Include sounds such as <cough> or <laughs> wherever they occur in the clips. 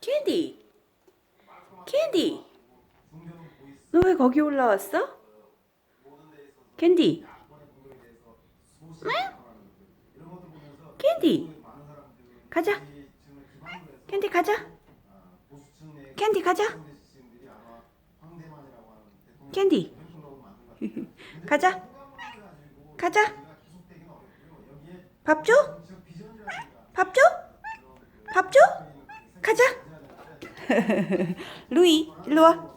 캔디. 캔디. 너 왜 거기 올라왔어? 캔디. 응? 캔디. 가자. 캔디 가자. 캔디 가자. 캔디. <laughs> 가자. 가자. 밥 줘? 밥 줘? 밥 줘? 가자. <laughs> 루이, 일로 와.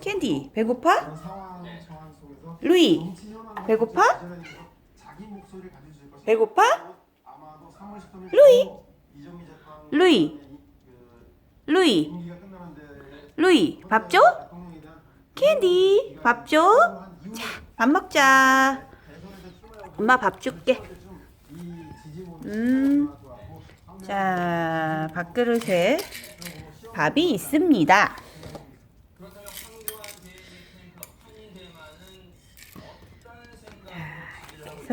캔디, 배고파? 루이, 배고파? 배고파? 루이, 루이, 루이, 루이, 밥 줘? 캔디, 밥 줘? 자, 밥 먹자. 엄마 밥 줄게. 음, 자, 밥그릇에 밥이 있습니다.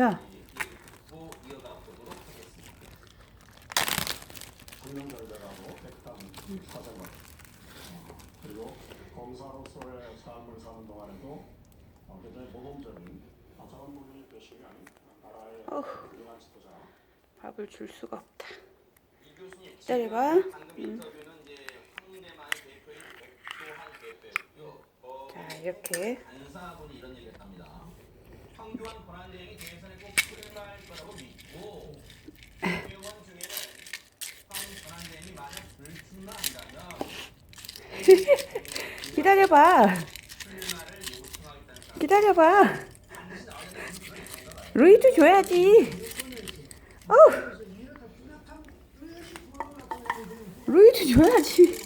그래서 밥을 줄 수가 없다. 기다려봐. 음. 어, 자, 이렇게 <laughs> 기다려봐. 기다려봐. 루이도 줘야지. 어. 루이도 줘야지. <laughs>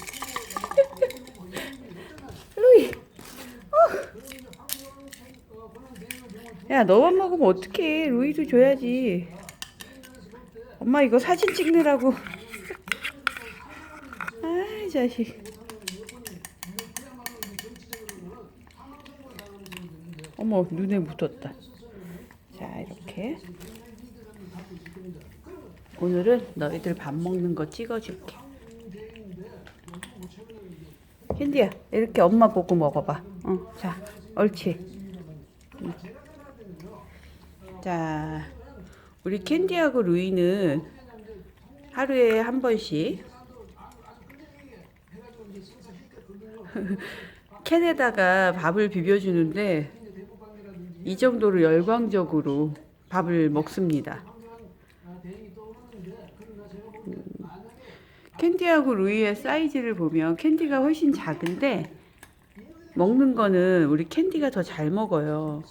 루이. 어. 야, 너만 먹으면 어떡해. 루이도 줘야지. 엄마 이거 사진 찍느라고. <laughs> 아이, 자식. 어머 눈에 묻었다. 자 이렇게 오늘은 너희들 밥 먹는 거 찍어줄게. 캔디야 이렇게 엄마 보고 먹어봐. 어, 자 옳지. 응. 자 우리 캔디하고 루이는 하루에 한 번씩 <laughs> 캔에다가 밥을 비벼주는데 이 정도로 열광적으로 밥을 먹습니다. 캔디하고 루이의 사이즈를 보면 캔디가 훨씬 작은데 먹는 거는 우리 캔디가 더 잘 먹어요.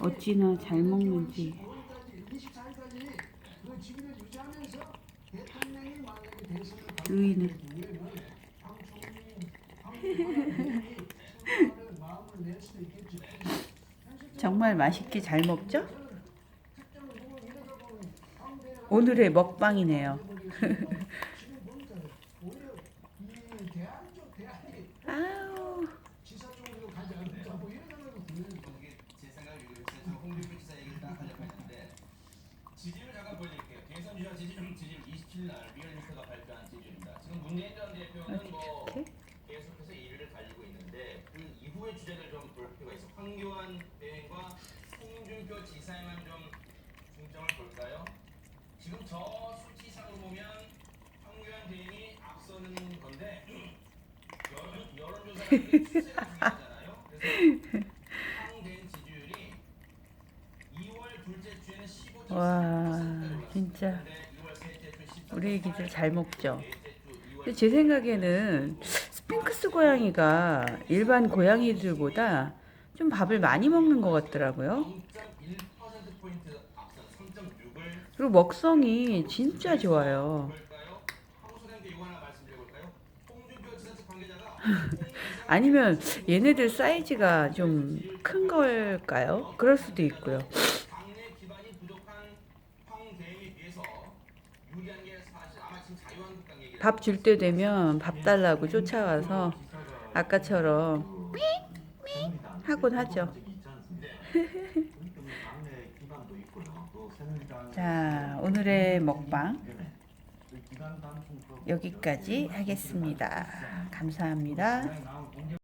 어찌나 잘 먹는지. 루이는 <laughs> 정말 맛있게 잘 먹죠? 오늘의 먹방이네요. <laughs> 아우, 제 생각에 지금 홍준표 지사 얘기를 딱 하려고 했는데 지지율 잠깐 보여드릴게요. 대선 주자 지지율 지지율 27일 날 리얼미터가 발표한 지지율입니다. 지금 문재인 전 대표는 뭐 이렇게? 계속해서 1위를 달리고 있는데 그 이후의 주제를 좀 볼 필요가 있어. 황교안 대행과 지사에만 좀 중점을 볼까요? 지금 저 수치상으로 보면 황교안 대행이 앞서는 건데 여론, 여론조사가 이게 추세가 중요하잖아요. 그래서 황 대행 지지율이 2월 둘째 주에는 15.4%까지 와, 진짜 올랐는데 2월 셋째 주 14.8%, 우리 애기들 잘 먹죠? 넷째 주 2월 근데 제 생각에는 스핑크스 고양이가 일반 고양이들보다 좀 밥을 많이 먹는 것 같더라고요. 0.1%포인트 앞선 3.6을 그리고 먹성이 진짜 좋아요. <laughs> 아니면 얘네들 사이즈가 좀 큰 걸까요? 그럴 수도 있고요. 밥 줄 때 되면 밥 달라고 쫓아와서 아까처럼 미 하곤 하죠. <laughs> 자, 오늘의 먹방 단축 그 여기까지 하겠습니다. 감사합니다.